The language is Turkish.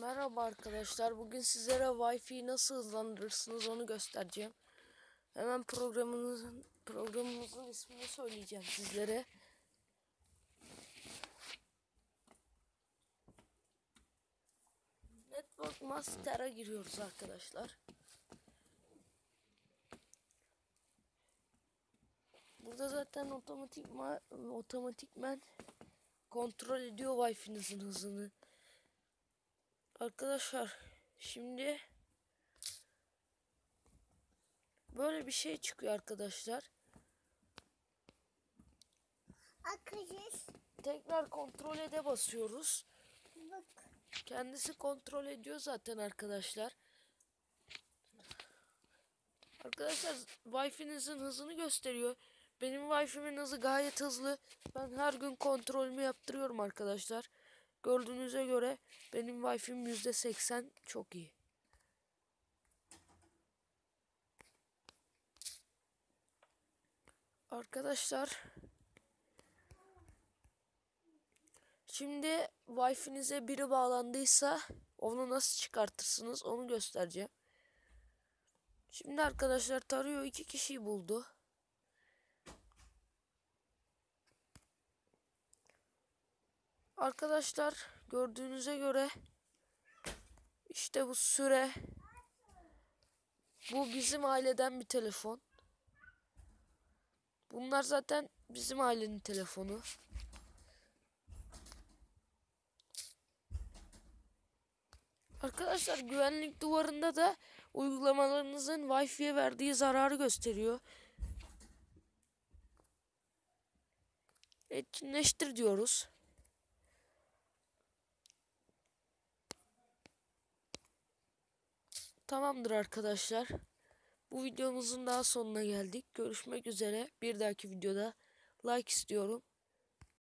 Merhaba arkadaşlar. Bugün sizlere Wi-Fi'yi nasıl hızlandırırsınız onu göstereceğim. Hemen programımızın programımızın ismini söyleyeceğim sizlere. Master'a giriyoruz arkadaşlar. Burada zaten otomatik otomatikmen kontrol ediyor Wi-Fi'nizin hızını. Arkadaşlar şimdi böyle bir şey çıkıyor arkadaşlar. Arkadaş Tekrar kontrol ede basıyoruz. Kendisi kontrol ediyor zaten arkadaşlar. Arkadaşlar Wi-Fi'nizin hızını gösteriyor. Benim Wi-Fi'min hızı gayet hızlı. Ben her gün kontrolümü yaptırıyorum arkadaşlar. Gördüğünüze göre benim Wi-Fi'm %80 çok iyi. Arkadaşlar Şimdi Wi-Fi'nize biri bağlandıysa onu nasıl çıkartırsınız onu göstereceğim. Şimdi arkadaşlar tarıyor iki kişiyi buldu. Arkadaşlar gördüğünüze göre işte bu süre bu bizim aileden bir telefon. Bunlar zaten bizim ailenin telefonu. Arkadaşlar güvenlik duvarında da uygulamalarınızın Wi-Fi'ye verdiği zararı gösteriyor. Etkinleştir diyoruz. Tamamdır arkadaşlar. Bu videomuzun daha sonuna geldik. Görüşmek üzere. Bir dahaki videoda like istiyorum.